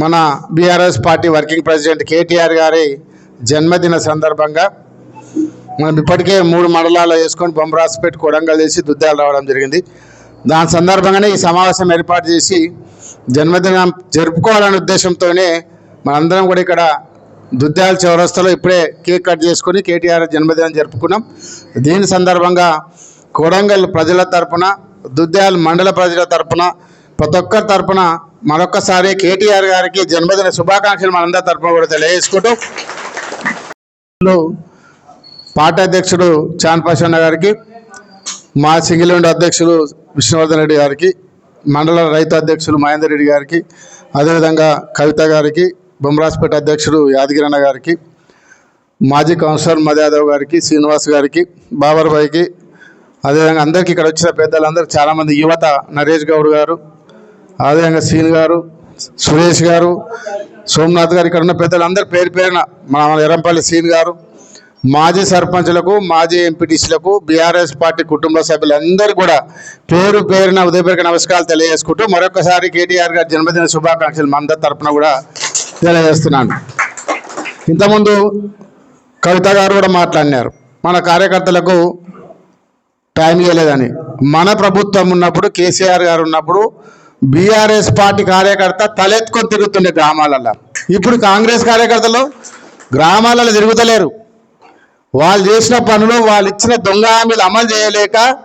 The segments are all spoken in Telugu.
మన BRS party working president KTR గారి జన్మదిన సందర్భంగా మనం ఇప్పటికే మూడు మండలాలు వేసుకొని బొమ్మరాసుపేట కొడంగల్ చేసి దుద్దాలు రావడం జరిగింది. దాని సందర్భంగానే ఈ సమావేశం ఏర్పాటు చేసి జన్మదినం జరుపుకోవాలనే ఉద్దేశంతోనే మనందరం కూడా ఇక్కడ దుద్దాల చౌరస్తాలో ఇప్పుడే కేక్ కట్ చేసుకొని కేటీఆర్ జన్మదినం జరుపుకున్నాం. దీని సందర్భంగా కొడంగల్ ప్రజల తరపున దుద్దాల మండల ప్రజల తరపున ప్రతి ఒక్కరి తరపున మరొక్కసారి కేటీఆర్ గారికి జన్మదిన శుభాకాంక్షలు మనందరి తరఫున కూడా తెలియజేసుకుంటూ పార్టీ అధ్యక్షుడు ప్రసన్న గారికి మా సింగిలిండ్ అధ్యక్షులు విష్ణువర్ధన్ రెడ్డి గారికి మండల రైతు అధ్యక్షులు మహేందర్ రెడ్డి గారికి అదేవిధంగా కవిత గారికి బొమ్మరాజ్పేట అధ్యక్షుడు యాదగిరన్న గారికి మాజీ కౌన్సిలర్ మధయాదవ్ గారికి శ్రీనివాస్ గారికి బాబర్బాయికి అదేవిధంగా అందరికీ ఇక్కడ వచ్చిన పెద్దలందరూ చాలామంది యువత నరేష్ గౌడ్ గారు అదేవిధంగా సీన్ గారు సురేష్ గారు సోమనాథ్ గారు ఇక్కడ ఉన్న పెద్దలందరూ పేరు పేరున మన ఎర్రంపల్లి సీన్ గారు మాజీ సర్పంచ్లకు మాజీ ఎంపీటీసీలకు బీఆర్ఎస్ పార్టీ కుటుంబ సభ్యులందరూ కూడా పేరు పేరున ఉదయపేరుక నమస్కారాలు తెలియజేసుకుంటూ మరొకసారి కేటీఆర్ గారి జన్మదిన శుభాకాంక్షలు మంద అందరి తరపున కూడా తెలియజేస్తున్నాను. ఇంతకుముందు కవిత గారు కూడా మాట్లాడినారు. మన కార్యకర్తలకు టైం ఇవ్వలేదని. మన ప్రభుత్వం ఉన్నప్పుడు కేసీఆర్ గారు ఉన్నప్పుడు బీఆర్ఎస్ పార్టీ కార్యకర్త తలెత్తుకొని తిరుగుతుండే గ్రామాలలో ఇప్పుడు కాంగ్రెస్ కార్యకర్తలు గ్రామాలలో తిరుగుతలేరు. వాళ్ళు చేసిన పనులు వాళ్ళు ఇచ్చిన దొంగ హామీలు అమలు చేయలేక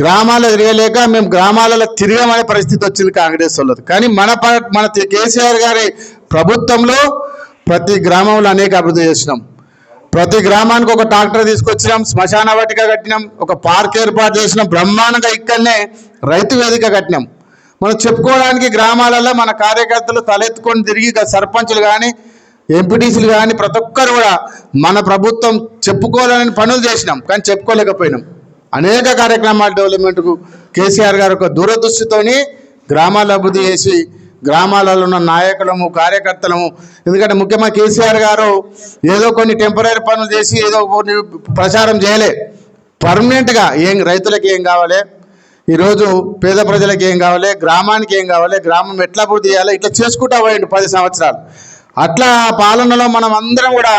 గ్రామాల్లో తిరగలేక మేము గ్రామాలలో తిరగమనే పరిస్థితి వచ్చింది కాంగ్రెస్ వాళ్ళది. కానీ మన ప- మన కేసీఆర్ గారి ప్రభుత్వంలో ప్రతి గ్రామంలో అనేక అభివృద్ధి చేసినాం. ప్రతి గ్రామానికి ఒక ట్రాక్టర్ తీసుకొచ్చినాం శ్మశాన వాటిక కట్టినాం ఒక పార్క్ ఏర్పాటు చేసినాం బ్రహ్మాండంగా ఇక్కడనే రైతు వేదిక కట్టినాం. మనం చెప్పుకోవడానికి గ్రామాలలో మన కార్యకర్తలు తలెత్తుకొని తిరిగి సర్పంచులు కానీ ఎంపీటీసీలు కానీ ప్రతి ఒక్కరు కూడా మన ప్రభుత్వం చెప్పుకోవాలని పనులు చేసినాం కానీ చెప్పుకోలేకపోయినాం. అనేక కార్యక్రమాల డెవలప్మెంట్కు కేసీఆర్ గారు ఒక దూరదృష్టితోని గ్రామాల అభివృద్ధి చేసి గ్రామాలలో ఉన్న నాయకులము కార్యకర్తలము ఎందుకంటే ముఖ్యంగా కేసీఆర్ గారు ఏదో కొన్ని టెంపరీ పనులు చేసి ఏదో కొన్ని ప్రచారం చేయలే. పర్మనెంట్గా ఏం రైతులకు ఏం కావాలి? ఈరోజు పేద ప్రజలకు ఏం కావాలి? గ్రామానికి ఏం కావాలి? గ్రామం ఎట్లా అభివృద్ధి చేయాలి? ఇట్లా చేసుకుంటా పోయిండు పది సంవత్సరాలు. అట్లా ఆ పాలనలో మనం అందరం కూడా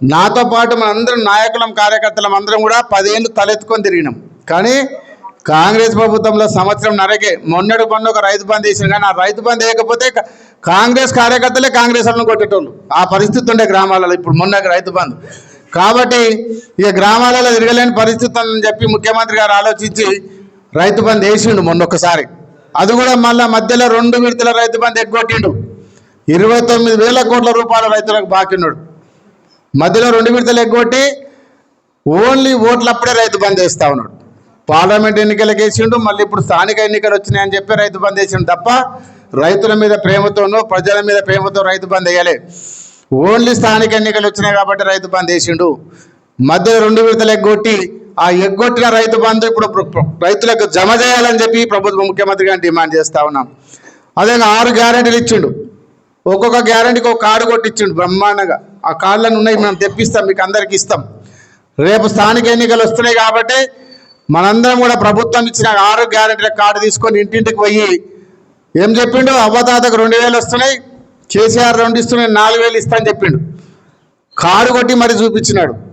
నాతో పాటు మన అందరం నాయకులం కార్యకర్తలం అందరం కూడా పదేళ్ళు తలెత్తుకొని తిరిగినాం. కానీ కాంగ్రెస్ ప్రభుత్వంలో సంవత్సరం నరకే. మొన్నటి మొన్న ఒక రైతు బంద్ వేసిన కానీ ఆ రైతు బంద్ వేయకపోతే కాంగ్రెస్ కార్యకర్తలే కాంగ్రెస్ వాళ్ళని కొట్టేటోళ్ళు. ఆ పరిస్థితి ఉండే గ్రామాలలో ఇప్పుడు మొన్న రైతు బంద్ కాబట్టి ఇక గ్రామాలలో తిరగలేని పరిస్థితి అని చెప్పి ముఖ్యమంత్రి గారు ఆలోచించి రైతు బంద్ వేసిండు మొన్నొక్కసారి. అది కూడా మళ్ళీ మధ్యలో రెండు విడతల రైతు బంద్ ఎగ్గొట్టిండు. ఇరవై తొమ్మిది వేల కోట్ల రూపాయల రైతులకు బాకిన్నాడు మధ్యలో రెండు విడతలు ఎగ్గొట్టి ఓన్లీ ఓట్లప్పుడే రైతు బంద్ వేస్తా ఉన్నాడు. పార్లమెంట్ ఎన్నికలకు వేసిండు మళ్ళీ ఇప్పుడు స్థానిక ఎన్నికలు వచ్చినాయని చెప్పి రైతు బంద్ వేసిండు తప్ప రైతుల మీద ప్రేమతోనూ ప్రజల మీద ప్రేమతో రైతు బంద్ వేయలే. ఓన్లీ స్థానిక ఎన్నికలు వచ్చినాయి కాబట్టి రైతు బంద్ వేసిండు. మధ్యలో రెండు విడతలు ఎగ్గొట్టి ఆ ఎగ్గొట్టిన రైతు బంధు ఇప్పుడు ప్ర- రైతులకు జమ చేయాలని చెప్పి ప్రభుత్వ ముఖ్యమంత్రి గారిని డిమాండ్ చేస్తా ఉన్నాం. అదే ఆరు గ్యారెంటీలు ఇచ్చిండు. ఒక్కొక్క గ్యారెంటీకి ఒక కార్డు కొట్టిచ్చిండు బ్రహ్మాండంగా. ఆ కార్డులను ఉన్నాయి మనం తెప్పిస్తాం మీకు అందరికి ఇస్తాం. రేపు స్థానిక ఎన్నికలు వస్తున్నాయి కాబట్టి మనందరం కూడా ప్రభుత్వం ఇచ్చిన ఆరు గ్యారెంటీల కార్డు తీసుకొని ఇంటింటికి పోయి ఏం చెప్పిండు? అవ్వతాతకు రెండు వేలు వస్తున్నాయి కేసీఆర్ రెండు ఇస్తున్నాయి నాలుగు వేలు ఇస్తా అని చెప్పిండు. కారు కొట్టి మరి చూపించినాడు.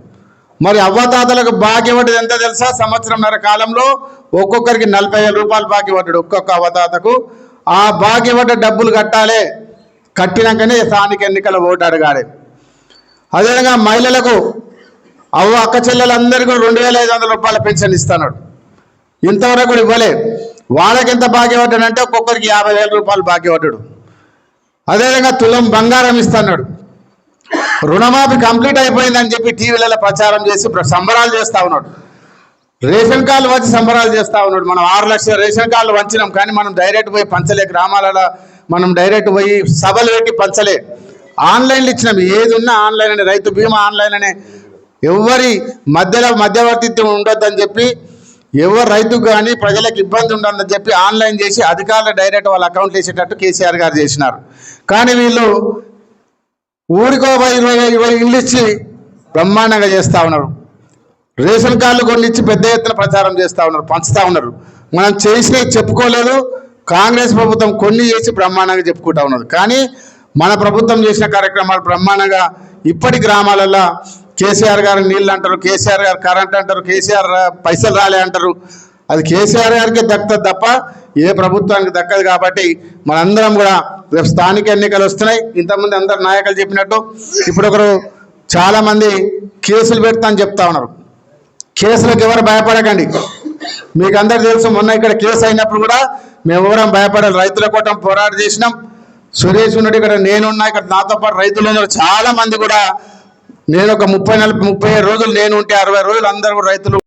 మరి అవ్వతాతలకు బాకీ పడ్డది ఎంత తెలుసా? సంవత్సరంన్నర కాలంలో ఒక్కొక్కరికి నలభై వేల రూపాయలు బాకీ పడ్డాడు ఒక్కొక్క అవ్వతాతకు ఆ బాకీ ఇవ్వట డబ్బులు కట్టాలి. కట్టినాకనే స్థానిక ఎన్నికల ఓటు అడగాలి. అదేవిధంగా మహిళలకు అవ్వ అక్క చెల్లెలందరికీ రెండు వేల ఐదు వందల రూపాయల పెన్షన్ ఇస్తున్నాడు. ఇంతవరకు ఇవ్వలే. వాళ్ళకి ఎంత బాకీ పడ్డాడంటే ఒక్కొక్కరికి యాభై వేల రూపాయలు బాకీ పడ్డాడు అదేవిధంగా తులం బంగారం ఇస్తున్నాడు. రుణమాఫీ కంప్లీట్ అయిపోయిందని చెప్పి టీవీలలో ప్రచారం చేసి సంబరాలు చేస్తా ఉన్నాడు. రేషన్ కార్డులు వచ్చి సంబరాలు చేస్తా ఉన్నాడు. మనం ఆరు లక్షల రేషన్ కార్డులు వంచినాం కానీ మనం డైరెక్ట్ పోయి పంచలే. గ్రామాలలో మనం డైరెక్ట్ పోయి సభలు పెట్టి పంచలే. ఆన్లైన్లో ఇచ్చినాం. ఏది ఉన్నా ఆన్లైన్ అనే రైతు బీమా ఆన్లైన్ అనే. ఎవరి మధ్యలో మధ్యవర్తిత్వం ఉండొద్దని చెప్పి ఎవరు రైతుకు కానీ ప్రజలకు ఇబ్బంది ఉండదని చెప్పి ఆన్లైన్ చేసి అధికారులు డైరెక్ట్ వాళ్ళ అకౌంట్ వేసేటట్టు కేసీఆర్ గారు చేసినారు. కానీ వీళ్ళు ఊరికో ఇరవై ఇరవై ఇండ్లు ఇచ్చి బ్రహ్మాండంగా చేస్తూ ఉన్నారు. రేషన్ కార్డులు కొన్ని ఇచ్చి పెద్ద ఎత్తున ప్రచారం చేస్తూ ఉన్నారు పంచుతూ ఉన్నారు. మనం చేసినవి చెప్పుకోలేదు కాంగ్రెస్ ప్రభుత్వం కొన్ని చేసి బ్రహ్మాండంగా చెప్పుకుంటా ఉన్నది కానీ మన ప్రభుత్వం చేసిన కార్యక్రమాలు బ్రహ్మాండంగా ఇప్పటి గ్రామాలలో కేసీఆర్ గారు నీళ్ళు అంటారు కేసీఆర్ గారు కరెంట్ అంటారు కేసీఆర్ పైసలు రాలే అంటారు. అది కేసీఆర్ గారికి దక్కుతుంది తప్ప ఏ ప్రభుత్వానికి దక్కదు కాబట్టి మనందరం కూడా రేపు స్థానిక ఎన్నికలు వస్తున్నాయి. ఇంతమంది అందరు నాయకులు చెప్పినట్టు ఇప్పుడు ఒకరు చాలామంది కేసులు పెడతా అని చెప్తా ఉన్నారు. కేసులకు ఎవరు భయపడకండి. మీకు అందరు తెలుసు మొన్న ఇక్కడ కేసు అయినప్పుడు కూడా మేము ఎవరం భయపడాలి రైతుల కోటం పోరాట చేసినాం. సురేష్ ఉన్నాడు ఇక్కడ నేనున్నా ఇక్కడ నాతో పాటు రైతులు ఉన్నారు. చాలా మంది కూడా నేను ఒక ముప్పై నలభై ముప్పై ఐదు రోజులు నేను ఉంటే అరవై రోజులు అందరు రైతులు.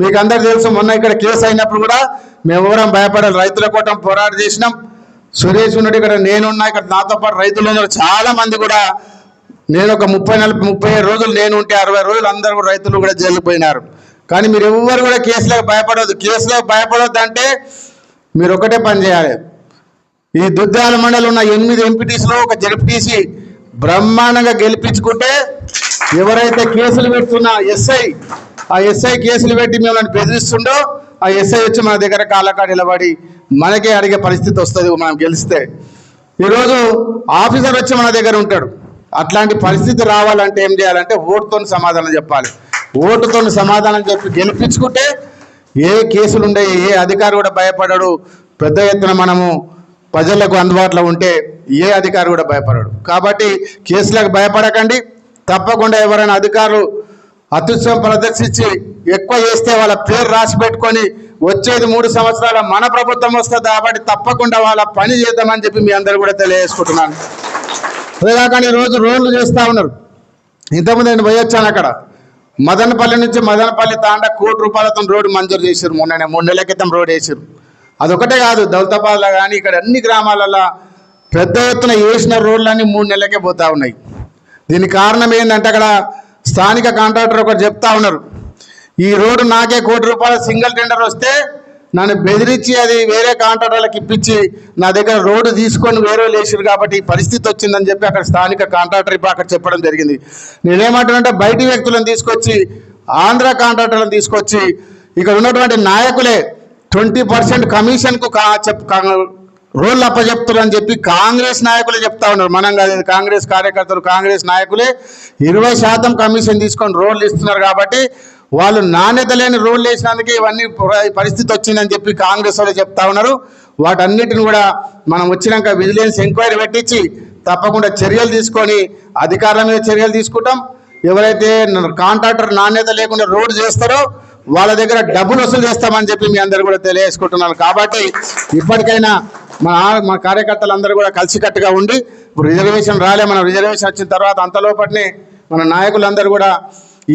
మీకు అందరు తెలుసు మొన్న ఇక్కడ కేసు అయినప్పుడు కూడా మేము ఎవరం భయపడాలి రైతుల కోటం పోరాట చేసినాం. సురేష్ ఉన్నాడు ఇక్కడ నేనున్నా ఇక్కడ నాతో పాటు రైతులు ఉన్నారు. చాలా మంది కూడా నేను ఒక ముప్పై నలభై ముప్పై ఐదు రోజులు నేను ఉంటే అరవై రోజులు అందరూ కూడా రైతులు కూడా జైలుపోయినారు కానీ మీరు ఎవ్వరు కూడా కేసులకు భయపడవద్దు కేసులకు భయపడవద్దు అంటే మీరు ఒకటే పని చేయాలి. ఈ దుద్దాల మండలి ఉన్న ఎనిమిది ఎంపీటీసీలో ఒక జడ్పీసీ బ్రహ్మాండంగా గెలిపించుకుంటే ఎవరైతే కేసులు పెడుతున్న ఎస్ఐ ఆ ఎస్ఐ కేసులు పెట్టి మిమ్మల్ని బెదిరిస్తుండో ఆ ఎస్ఐ వచ్చి మన దగ్గర కాళ్ళకాడ నిలబడి మనకే అడిగే పరిస్థితి వస్తుంది మనం గెలిస్తే. ఈరోజు ఆఫీసర్ వచ్చి మన దగ్గర ఉంటాడు. అట్లాంటి పరిస్థితి రావాలంటే ఏం చేయాలంటే ఓటుతో సమాధానం చెప్పాలి. ఓటుతో సమాధానం చెప్పి గెలిపించుకుంటే ఏ కేసులు ఉండే ఏ అధికారి కూడా భయపడడు. పెద్ద ఎత్తున మనము ప్రజలకు అందుబాటులో ఉంటే ఏ అధికారి కూడా భయపడడు. కాబట్టి కేసులకు భయపడకండి. తప్పకుండా ఎవరైనా అధికారులు అత్యుత్సవం ప్రదర్శించి ఎక్కువ చేస్తే వాళ్ళ పేరు రాసి పెట్టుకొని వచ్చేది మూడు సంవత్సరాల మన ప్రభుత్వం వస్తుంది కాబట్టి తప్పకుండా వాళ్ళ పని చేద్దామని చెప్పి మీ అందరు కూడా తెలియజేసుకుంటున్నాను. అదేకాక ఈ రోజు రోడ్లు చేస్తూ ఉన్నారు. ఇంతకుముందు నేను పోయొచ్చాను అక్కడ. మదనపల్లి నుంచి మదనపల్లి తాండ కోటి రూపాయలతో రోడ్డు మంజూరు చేశారు మొన్ననే మూడు నెలల క్రితం రోడ్ వేసారు అదొకటే కాదు దౌలతాబాద్లో కానీ ఇక్కడ అన్ని గ్రామాలలో పెద్ద ఎత్తున వేసిన రోడ్లన్నీ మూడు నెలలకే పోతా ఉన్నాయి. దీనికి కారణం ఏంటంటే అక్కడ స్థానిక కాంట్రాక్టర్ ఒకరు చెప్తా ఉన్నారు. ఈ రోడ్డు నాకే కోటి రూపాయల సింగిల్ టెండర్ వస్తే నన్ను బెదిరించి అది వేరే కాంట్రాక్టర్లకు ఇప్పించి నా దగ్గర రోడ్డు తీసుకొని వేరే లేచారు కాబట్టి ఈ పరిస్థితి వచ్చిందని చెప్పి అక్కడ స్థానిక కాంట్రాక్టర్ ఇప్పుడు అక్కడ చెప్పడం జరిగింది. నేనేమంటానంటే బయటి వ్యక్తులను తీసుకొచ్చి ఆంధ్ర కాంట్రాక్టర్లను తీసుకొచ్చి ఇక్కడ ఉన్నటువంటి నాయకులే ట్వంటీ పర్సెంట్ కమిషన్కు రోల్ చెప్ అని చెప్పి కాంగ్రెస్ నాయకులే చెప్తా ఉన్నారు. మనం కాదు కాంగ్రెస్ కార్యకర్తలు కాంగ్రెస్ నాయకులే. ఇరవై శాతం కమిషన్ తీసుకొని రోడ్లు ఇస్తున్నారు కాబట్టి వాళ్ళు నాణ్యత లేని రోడ్లు వేసినందుకే ఇవన్నీ పరిస్థితి వచ్చిందని చెప్పి కాంగ్రెస్ వాళ్ళు చెప్తా ఉన్నారు. వాటన్నిటిని కూడా మనం వచ్చినాక విజిలెన్స్ ఎంక్వైరీ పెట్టించి తప్పకుండా చర్యలు తీసుకొని అధికారుల మీద చర్యలు తీసుకుంటాం. ఎవరైతే కాంట్రాక్టర్ నాణ్యత లేకుండా రోడ్డు చేస్తారో వాళ్ళ దగ్గర డబ్బులు వసూలు చేస్తామని చెప్పి మీ అందరు కూడా తెలియజేసుకుంటున్నారు. కాబట్టి ఇప్పటికైనా మన మన కార్యకర్తలందరూ కూడా కలిసికట్టుగా ఉండి ఇప్పుడు రిజర్వేషన్ రాలే మనం రిజర్వేషన్ వచ్చిన తర్వాత అంతలోపటినే మన నాయకులందరూ కూడా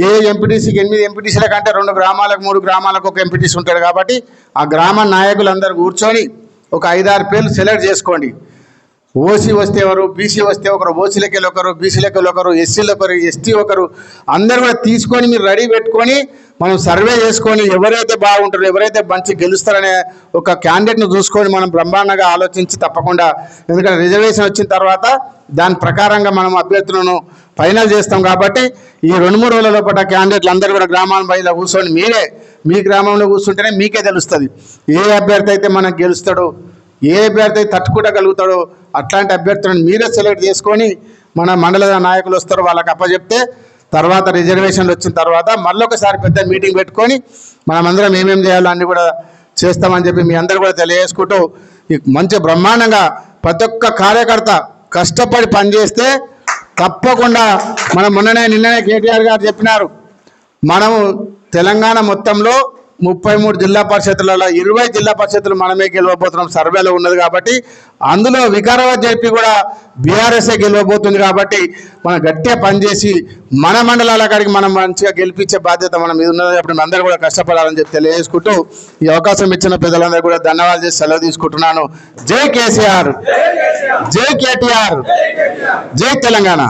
ఏ ఎంపీటీసీకి ఎనిమిది ఎంపీటీసీల కంటే రెండు గ్రామాలకు మూడు గ్రామాలకు ఒక ఎంపీటీసీ ఉంటాడు కాబట్టి ఆ గ్రామ నాయకులందరూ కూర్చొని ఒక ఐదారు పేర్లు సెలెక్ట్ చేసుకోండి. ఓసీ వస్తే ఎవరు బీసీ వస్తే ఒకరు ఓసీలకి ఒకరు బీసీలకి ఒకరు ఎస్సీలు ఒకరు ఎస్టీ ఒకరు అందరు కూడా తీసుకొని మీరు రెడీ పెట్టుకొని మనం సర్వే చేసుకొని ఎవరైతే బాగుంటారో ఎవరైతే మంచి గెలుస్తారనే ఒక క్యాండిడేట్ను చూసుకొని మనం బ్రహ్మాండంగా ఆలోచించి తప్పకుండా ఎందుకంటే రిజర్వేషన్ వచ్చిన తర్వాత దాని ప్రకారంగా మనం అభ్యర్థులను ఫైనల్ చేస్తాం కాబట్టి ఈ రెండు మూడు రోజుల లోపల క్యాండిడేట్లు అందరూ కూడా గ్రామాల బయట కూర్చొని మీరే మీ గ్రామంలో కూర్చుంటేనే మీకే తెలుస్తుంది. ఏ అభ్యర్థి అయితే మనకు గెలుస్తాడో ఏ అభ్యర్థి అయితే తట్టుకోగలుగుతాడో అట్లాంటి అభ్యర్థులను మీరే సెలెక్ట్ చేసుకొని మన మండల నాయకులు వస్తారు వాళ్ళకి అప్పచెప్తే తర్వాత రిజర్వేషన్లు వచ్చిన తర్వాత మళ్ళొకసారి పెద్ద మీటింగ్ పెట్టుకొని మనమందరం ఏమేమి చేయాలో అన్ని కూడా చేస్తామని చెప్పి మీ అందరూ కూడా తెలియజేసుకుంటూ మంచి బ్రహ్మాండంగా ప్రతి ఒక్క కార్యకర్త కష్టపడి పనిచేస్తే తప్పకుండా మనం మొన్ననే నిన్ననే కేటీఆర్ గారు చెప్పినారు మనము తెలంగాణ మొత్తంలో ముప్పై మూడు జిల్లా పరిషత్లలో ఇరవై జిల్లా పరిషత్తులు మనమే గెలవబోతున్నాం. సర్వేలో ఉన్నది కాబట్టి అందులో వికారాబాద్ జడ్పీ కూడా బీఆర్ఎస్ఏ గెలవబోతుంది కాబట్టి మనం గట్టిగా పనిచేసి మన మండలాల కాడికి మనం మంచిగా గెలిపించే బాధ్యత మన మీద ఉన్నది కాబట్టి అందరూ కూడా కష్టపడాలని చెప్పి తెలియజేసుకుంటూ ఈ అవకాశం ఇచ్చిన ప్రజలందరూ కూడా ధన్యవాదాలు చేసి సెలవు తీసుకుంటున్నాను. జై కేసీఆర్. జై కేటీఆర్. జై తెలంగాణ.